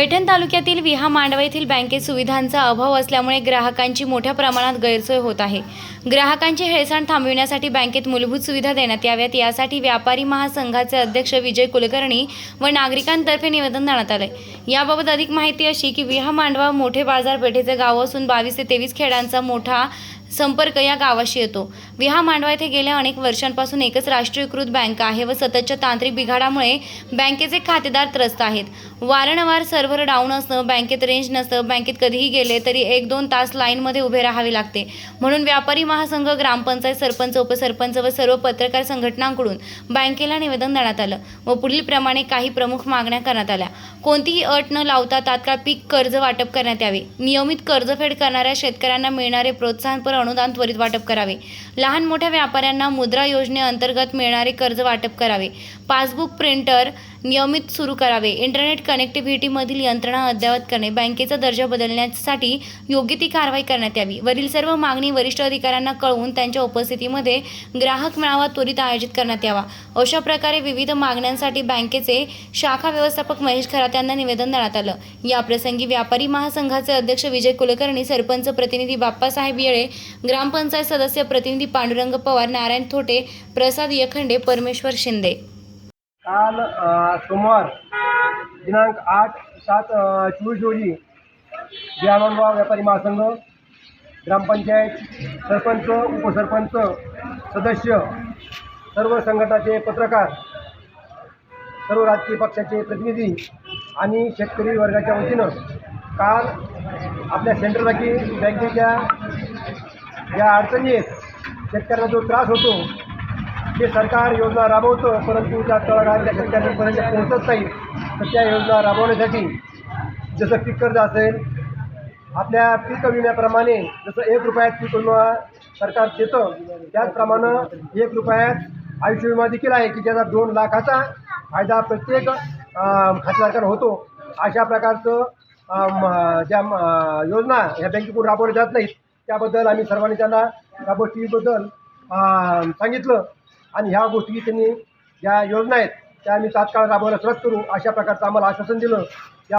पैठण तालुक्यातील विहा मांडवा येथील बँकेत सुविधांचा अभाव असल्यामुळे ग्राहकांची मोठ्या प्रमाणात गैरसोय होत आहे. ग्राहकांची हेळसांड थांबविण्यासाठी बँकेत मूलभूत सुविधा देण्यात याव्यात. यासाठी व्यापारी महासंघाचे अध्यक्ष विजय कुलकर्णी व नागरिकांतर्फे निवेदन देण्यात आले याबाबत अधिक माहिती अशी की विहा मांडवा मोठे बाजारपेठेचे गाव असून बावीस ते तेवीस खेड्यांचा मोठा संपर्क या गावाशी येतो. विहा मांडवा येथे गेल्या अनेक वर्षांपासून एकच राष्ट्रीयकृत बँक आहे व सततच्या तांत्रिक बिघाडामुळे बँकेचे खातेदार त्रस्त आहेत. वारंवार सर्व्हर डाऊन असणं बँकेत रेंज नसतं बँकेत कधीही गेले तरी एक दोन तास लाईनमध्ये उभे राहावे लागते. म्हणून व्यापारी महासंघ ग्रामपंचायत सरपंच उपसरपंच व सर्व पत्रकार संघटनांकडून बँकेला निवेदन देण्यात आलं व पुढील प्रमाणे काही प्रमुख मागण्या करण्यात आल्या. कोणतीही अट न लावता तात्काळ पीक कर्ज वाटप करण्यात यावे. नियमित कर्जफेड करणाऱ्या शेतकऱ्यांना मिळणारे प्रोत्साहनपर अनुदान त्वरित वाटप करावे. लहान मोठ्या व्यापाऱ्यांना मुद्रा योजनेअंतर्गत मिळणारे कर्ज वाटप करावे. पासबुक प्रिंटर नियमित सुरू करावे. इंटरनेट कनेक्टिव्हिटीमधील यंत्रणा अद्ययावत करणे. बँकेचा दर्जा बदलण्यासाठी योग्य ती कारवाई करण्यात यावी. वरील सर्व मागणी वरिष्ठ अधिकाऱ्यांना कळवून त्यांच्या उपस्थितीमध्ये ग्राहक मेळावा त्वरित आयोजित करण्यात यावा. अशा प्रकारे विविध मागण्यांसाठी बँकेचे शाखा व्यवस्थापक महेश खरात यांना निवेदन देण्यात आलं. या प्रसंगी व्यापारी महासंघाचे अध्यक्ष विजय कुलकर्णी सरपंच प्रतिनिधी बाप्पासाहेब येळे ग्रामपंचायत सदस्य प्रतिनिधी पांडुरंग पवार नारायण थोटे प्रसाद यखंडे परमेश्वर शिंदे. काल सोमवार दिनांक आठ सात चोवीस रोजी ग्रामोनगाव व्यापारी महासंघ ग्रामपंचायत सरपंच उपसरपंच सदस्य सर्व संघटनाचे पत्रकार सर्व राजकीय पक्षाचे प्रतिनिधी आणि शेतकरी वर्गाच्या वतीनं काल आपल्या सेंट्रल बँके बँकेच्या या अडचणी आहेत शेतकऱ्यांना जो त्रास होतो ते सरकार योजना राबवतं परंतु त्या तळागाळातल्या शेतकऱ्यांपर्यंत पोहोचत नाही. तर त्या योजना राबवण्यासाठी जसं पीक कर्ज असेल आपल्या पीक विम्याप्रमाणे जसं एक रुपयात पीक विमा सरकार देतं त्याचप्रमाणे एक रुपयात आयुष्य विमा देखील आहे की ज्याचा दोन लाखाचा फायदा प्रत्येक अं, होतो. अशा प्रकारचं म- ज्या योजना ह्या बँकेकडून राबवल्या जात नाहीत. त्याबद्दल आम्ही सर्वांनी त्यांना त्या गोष्टीबद्दल सांगितलं. आणि ह्या गोष्टी त्यांनी ज्या योजना आहेत त्या आम्ही तात्काळ राबवायला सुरुवात करू अशा प्रकारचं आम्हाला आश्वासन दिलं.